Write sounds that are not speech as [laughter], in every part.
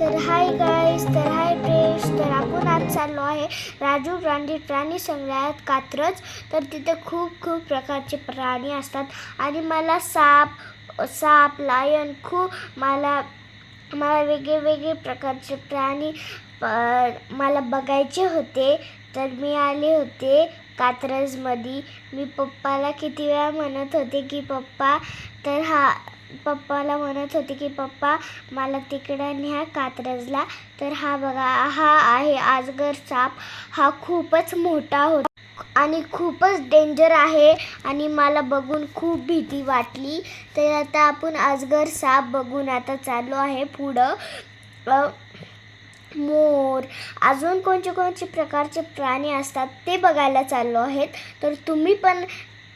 तर hi guys तर हाय dress तर आपण आज चाललो आहे राजू प्राणी प्राणी संग्रहालयात कात्रज. तर तिथे खूप खूप प्रकारचे प्राणी असतात. आणि मला साप साप लायन खूप मला मला वेगळे वेगळे प्रकारचे प्राणी मला बघायचे होते. तर मी आले होते कात्रजमध्ये. मी पप्पाला किती वेळा म्हणत होते की पप्पा तर हा पप्पाला म्हणत होते की पप्पा मला तिकडं न्या कात्रजला. तर हा बघा हा आहे आजगर साप. हा खूपच मोठा होता आणि खूपच डेंजर आहे आणि मला बघून खूप भीती वाटली. तर आता आपण आजगर साप बघून आता चाललो आहे पुढं. मोर. अजून कोणते कोणते प्रकारचे प्राणी असतात ते बघायला चाललो आहेत. तर तुम्ही पण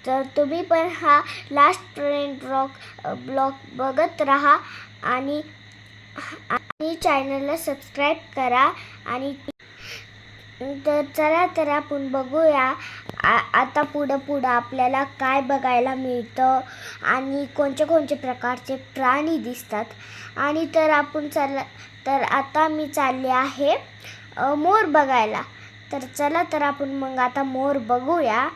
तर तुम्ही पण हा लास्ट ट्रेन ब्लॉग ब्लॉग बघत राहा आणि आणि चॅनलला सबस्क्राईब करा आणि तर चला तर आपण बघूया आ आता पुढं पुढं आपल्याला काय बघायला मिळतं आणि कोणते कोणते प्रकारचे प्राणी दिसतात. आणि तर आपण चला तर आता मी चालले आहे मोर बघायला. तर चला तर आपण मग आता मोर बघूया.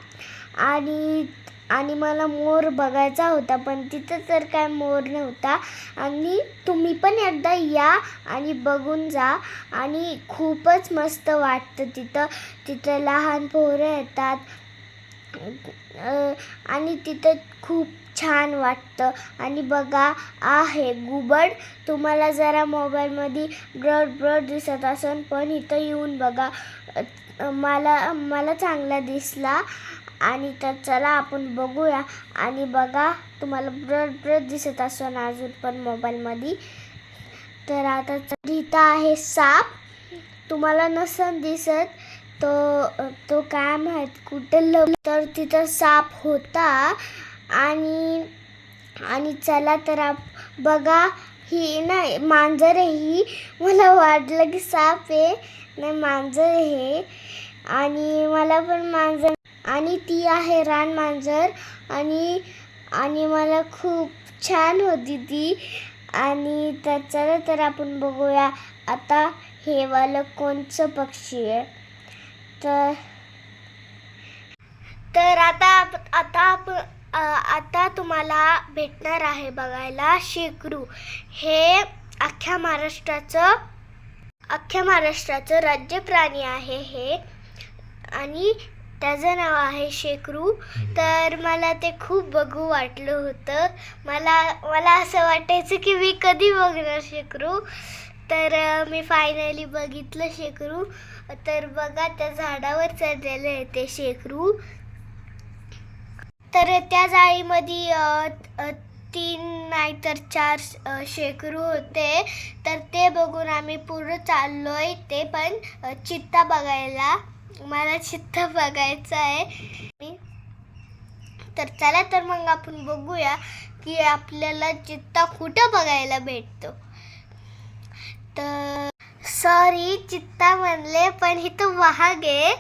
आणि आणि मला मोर बघायचा होता पण तिथं तर काय मोर नव्हता. आणि तुम्ही पण एकदा या आणि बघून जा. आणि खूपच मस्त वाटतं तिथं. तिथं लहान पोरं येतात. आणि तिथं खूप छान वाटतं. आणि बघा आहे गुबड. तुम्हाला जरा मोबाईलमध्ये ब्रड ब्रड दिसत असेल पण इथं येऊन बघा. मला मला चांगला दिसला. आणि तर चला आपण बघूया. आणि बघा तुम्हाला ब्रड ब्रड दिसत असं अजून पण मोबाईलमध्ये. तर आता च- आहे साप. तुम्हाला नसन दिसत. तो तो काय माहीत कुठे लव तर तिथं साप होता. आणि आणि चला तर आप बघा ही नाही मांजर आहे ही. मला वाटलं की साप आहे. नाही मांजर आहे. आणि मला पण मांजर आणि ती आहे रान मांजर. आणि आणि मला खूप छान होती ती. आणि तर चला तर आपण बघूया आता हे वालं कोणचं पक्षी आहे. तर तर आता आप- आता आपण आता तुम्हाला भेटणार आहे बघायला शेकरू. हे अख्ख्या महाराष्ट्राचं अख्ख्या महाराष्ट्राचं राज्य प्राणी आहे हे. आणि त्याचं नाव आहे शेकरू. तर मला ते खूप बघू वाटलं होतं. मला मला असं वाटायचं की मी कधी बघणार शेकरू. तर अ, मी फायनली बघितलं शेकरू. तर बघा त्या झाडावर चढलेलं आहे ते शेकरू. तर त्या जाळीमध्ये अ, अ, तीन नाहीतर चार अ, शेकरू होते. तर ते बघून आम्ही पुढं चाललोय. ते पण अ, चित्ता बघायला. मला चित्ता बघायचं आहे. तर चला तर मग आपण बघूया की आपल्याला चित्ता कुठं बघायला भेटतो. तर सॉरी चित्ता म्हणले पण इथं वाघ आहे.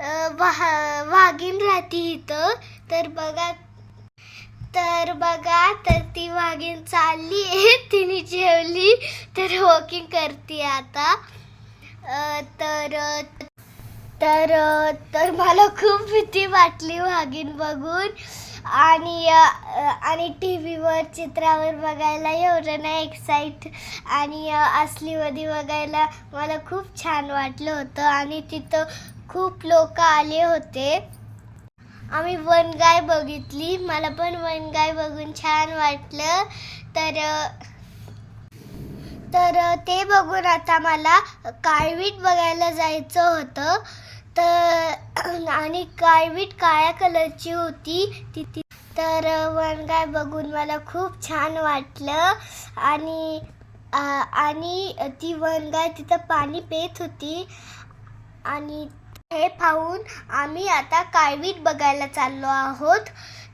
अ, वाह वाघीण राहते इथं. तर बघा तर बघा तर ती वाघीण चालली आहे. [laughs] तिने जेवली. तर वॉकिंग करते आता. तर तर तर मला खूप भीती वाटली वाघीण बघून. आणि आणि टी व्हीवर चित्रावर बघायला एवढं नाही एक्साईट आणि असलीमध्ये बघायला मला खूप छान वाटलं होतं. आणि तिथं खूप लोक आले होते. आम्ही वनगाय बघितली. मला पण वनगाय बघून छान वाटलं. तर तर ते बघून आता मला काळवीट बघायला जायचं होतं. तर आणि काळवीट काळ्या कलरची होती ती तर वनगाय बघून मला खूप छान वाटलं. आणि आणि ती वनगाय तिथं पाणी पेत होती. आणि हे पाहून आम्ही आता काळवीट बघायला चाललो आहोत.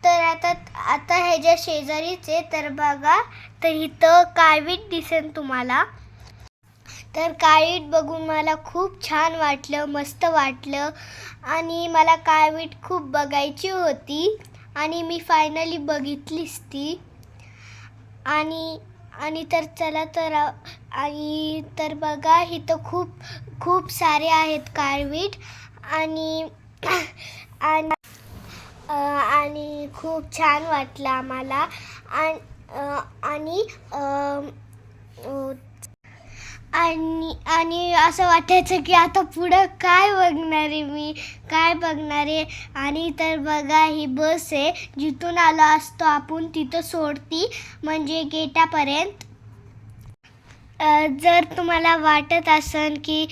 तर आता आता ह्याच्या शेजारीच आहे तर बघा तर इथं काळवीट दिसेल तुम्हाला. तर काळवीट बघून मला खूप छान वाटलं मस्त वाटलं. आणि मला काळवीट खूप बघायची होती. आणि मी फायनली बघितलीच ती. आणि आणि तर चला तर आणि तर बघा इथं खूप खूप सारे आहेत काळवीट आणि आणि आणि खूप छान वाटलं आम्हाला. आणि आणि आणि आणि असं वाटायचं की आता पुढं काय बघणार आहे मी? काय बघणार आहे? आणि तर बघा ही बस आहे. जिथून आलो असतो आपण तिथं सोडती म्हणजे गेटापर्यंत. जर तुम्हाला वाटत असन की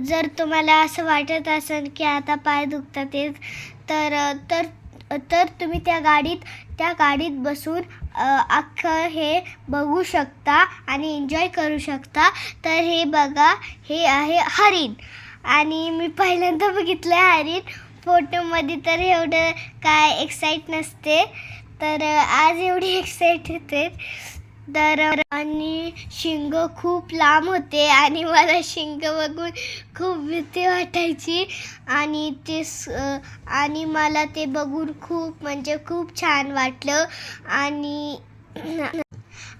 जर तुम्हाला असं वाटत असन की आता पाय दुखतात तर तर तर तुम्ही त्या गाडीत त्या गाडीत बसून अख्खं हे बघू शकता आणि एन्जॉय करू शकता. तर हे बघा हे आहे हरिण. आणि मी पहिल्यांदा बघितलं आहे हरिण फोटोमध्ये तर एवढं काय एक्साईट नसते. तर आज एवढी [laughs] एक्साईट होते तर आणि शिंग खूप लांब होते आणि मला शिंग बघून खूप भीती वाटायची. आणि ते स- आणि मला ते बघून खूप म्हणजे खूप छान वाटलं. आणि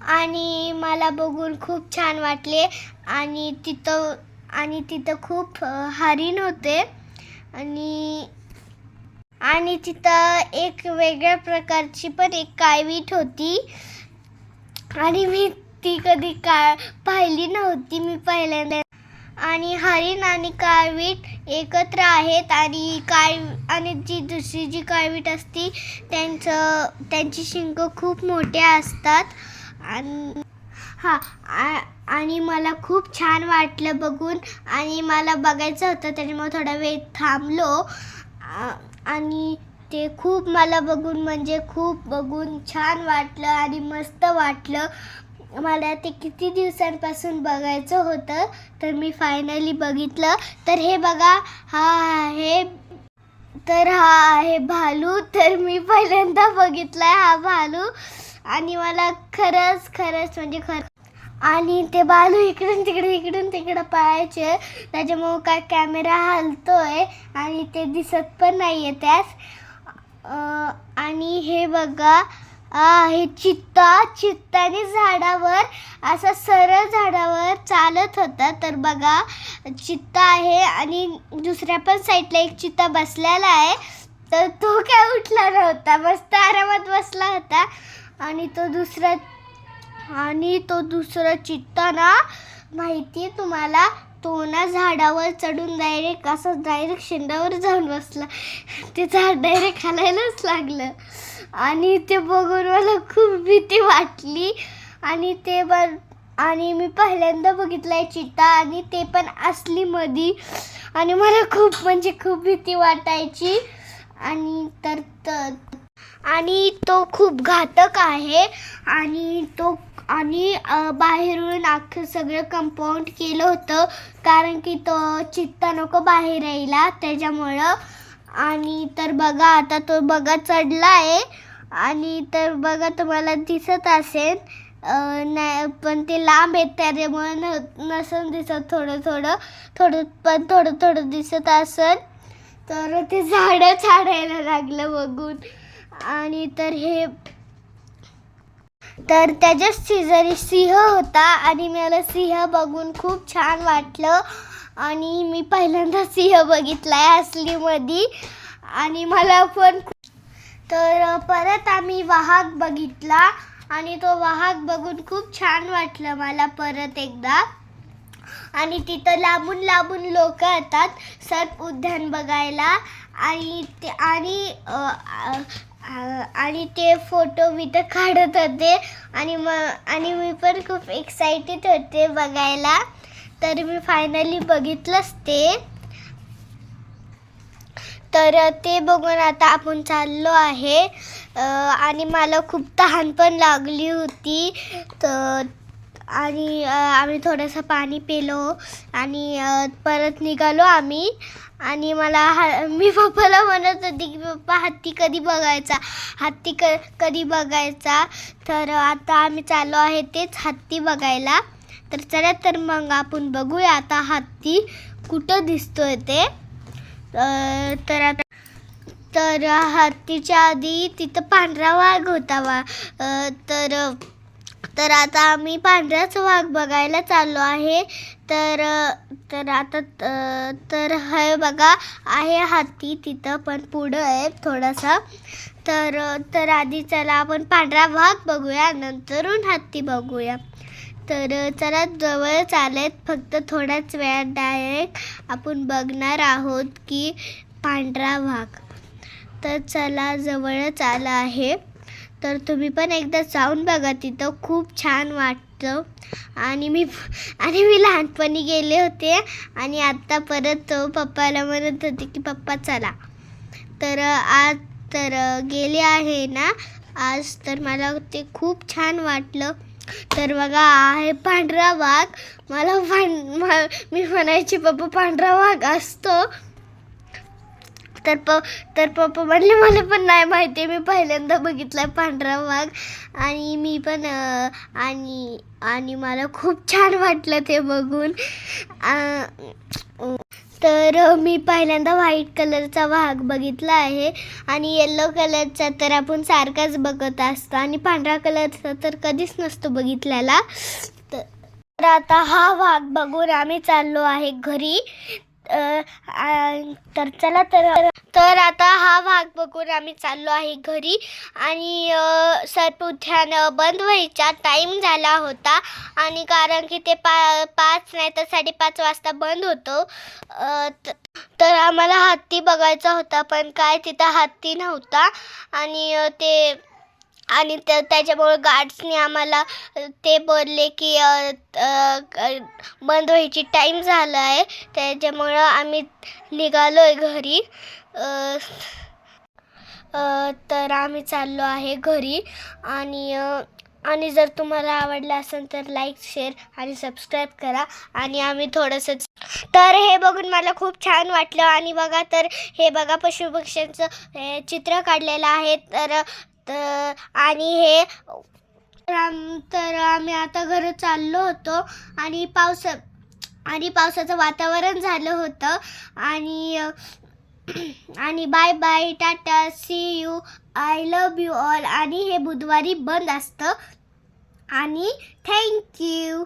आणि मला बघून खूप छान वाटले. आणि तिथं आणि तिथं खूप हरिण होते. आणि आणि तिथं एक वेगळ्या प्रकारची पण एक काळवीट होती. आणि मी ती कधी काळ पाहिली नव्हती मी पहिल्यांदा. आणि हरिण आणि काळवीट एकत्र आहेत आणि काळ आणि जी दुसरी जी काळवीट असती त्यांचं त्यांची शिंग खूप मोठ्या असतात. आणि हां आ- आणि मला खूप छान वाटलं बघून. आणि मला बघायचं होतं त्याच्यामुळे थोडा वेळ थांबलो. आणि ते खूप मला बघून म्हणजे खूप बघून छान वाटलं आणि मस्त वाटलं. मला ते किती दिवसांपासून बघायचं होतं तर मी फायनली बघितलं. तर हे बघा हा आहे तर हा आहे भालू तर मी पहिल्यांदा बघितला हा भालू. आणि मला खरंच खरंच म्हणजे खर आणि ते बालू इकडून तिकडे इकडून तिकडं पाहायचे. त्याच्यामुळं काय कॅमेरा हलतोय आणि ते दिसत पण नाही आहे त्यास आणि हे बघा हे चित्ता चित्ताने झाडावर असा सरळ झाडावर चालत होता. तर बघा चित्ता आहे आणि दुसऱ्या पण साईडला एक चित्ता बसलेला आहे. तर तो काय उठला नव्हता. मस्त आरामात बसला होता. आणि तो दुसरा आणि तो दुसरा चित्ता ना माहिती तुम्हाला? तो ना झाडावर चढून डायरेक्ट असं डायरेक्ट शेंडावर जाऊन बसला. ते झाड डायरेक्ट खालायलाच लागलं. आणि ते बघून मला खूप भीती वाटली. आणि ते बर आणि मी पहिल्यांदा बघितलं आहे चिता आणि ते पण असली मधी. आणि मला खूप म्हणजे खूप भीती वाटायची. आणि तर त- आणि तो खूप घातक आहे. आणि तो आणि बाहेरून अख्खं सगळं कंपाऊंड केलं होतं. कारण की तो चित्ता नको बाहेर यायला त्याच्यामुळं. आणि तर बघा आता तो बघा चढला आहे आणि तर बघा तुम्हाला दिसत असेल. नाही पण ते लांब आहेत त्याच्यामुळे न नसून दिसत थोडं थोडं. थोडं पण थोडं थोडं दिसत असेल. तर ते झाडं [laughs] झाडायला लागलं बघून. आणि तर हे तर त्याच्या शेजारी सिंह होता आणि मला सिंह बघून खूप छान वाटलं. आणि मी पहिल्यांदा सिंह बघितला आहे असलीमध्ये आणि मला पण तर परत आम्ही वाहक बघितला. आणि तो वाहक बघून खूप छान वाटलं मला परत एकदा. आणि तिथं लांबून लांबून लोक येतात सर्प उद्यान बघायला. आणि ते आणि आणि ते फोटो मी तर काढत होते. आणि मग आणि मी पण खूप एक्सायटेड होते बघायला. तर मी फायनली बघितलंच ते. तर ते बघून आता आपण चाललो आहे. आणि मला खूप तहान पण लागली होती. तर आणि आम्ही थोडंसं पाणी पिलो आणि परत निघालो आम्ही. आणि मला हा मी पप्पाला म्हणत होती की पप्पा हत्ती कधी बघायचा? हत्ती क कधी बघायचा? तर आता आम्ही चाललो आहे तेच हत्ती बघायला. तर चला तर मग आपण बघूया आता हत्ती कुठं दिसतोय ते. तर आता तर हत्तीच्या आधी तिथं पांढरा वाघ होता वा तर तर आता आम्ही पांढराच वाघ बघायला चाललो आहे. तर तर आता तर हे बघा आहे हत्ती तिथं पण पुढं आहे थोडासा. तर तर आधी चला आपण पांढरा वाघ बघूया नंतरून हत्ती बघूया. तर चला जवळच आलेत फक्त थोड्याच वेळात डायरेक्ट आपण बघणार आहोत की पांढरा वाघ. तर चला जवळच आला आहे. तर तुम्ही पण एकदा जाऊन बघा तिथं खूप छान वाटतं. आणि मी [laughs] आणि मी लहानपणी गेले होते आणि आत्ता परत पप्पाला म्हणत होते की पप्पा चला. तर आज तर गेले आहे ना आज तर मला ते खूप छान वाटलं. तर बघा आहे पांढरा वाघ. मला पां म- मी म्हणायची पप्पा पांढरा वाघ असतो. तर प तर पप्पा म्हणले मला पण नाही माहिती मी पहिल्यांदा बघितला पांढरा वाघ. आणि मी पण आणि आणि मला खूप छान वाटलं ते बघून. तर मी पहिल्यांदा व्हाईट कलरचा वाघ बघितला आहे. आणि येल्लो कलरचा तर आपण सारखाच बघत असतो. आणि पांढरा कलरचा तर कधीच नसतो बघितलेला तर आता हा वाघ बघून आम्ही चाललो आहे घरी. तर चला तर तर आता हा भाग बघून आम्ही चाललो आहे घरी आणि सर्प उद्यान बंद व्हायचा टाईम झाला होता आणि कारण की ते पा पाच नाही तर साडेपाच वाजता बंद होतं. तर आम्हाला हत्ती बघायचा होता पण काय तिथं हत्ती नव्हता आणि ते आणि त्या त्याच्यामुळं गार्ड्सने आम्हाला ते बोलले की बंद व्हायची टाईम झाला आहे. त्याच्यामुळं आम्ही निघालो आहे घरी तर आम्ही चाललो आहे घरी. आणि आणि जर तुम्हाला आवडलं असेल तर लाईक शेअर आणि सबस्क्राईब करा. आणि आम्ही थोडंसं तर हे बघून मला खूप छान वाटलं. आणि बघा तर हे बघा पशुपक्ष्यांचं हे चित्र काढलेलं आहे. तर तर आणि हे तर आम्ही आता घर चाललो होतो आणि पावस आणि पावसाचं वातावरण झालं होतं आणि आणि bye bye tata see you I love you all आणि हे बुधवारी बंद असतं. आणि थँक्यू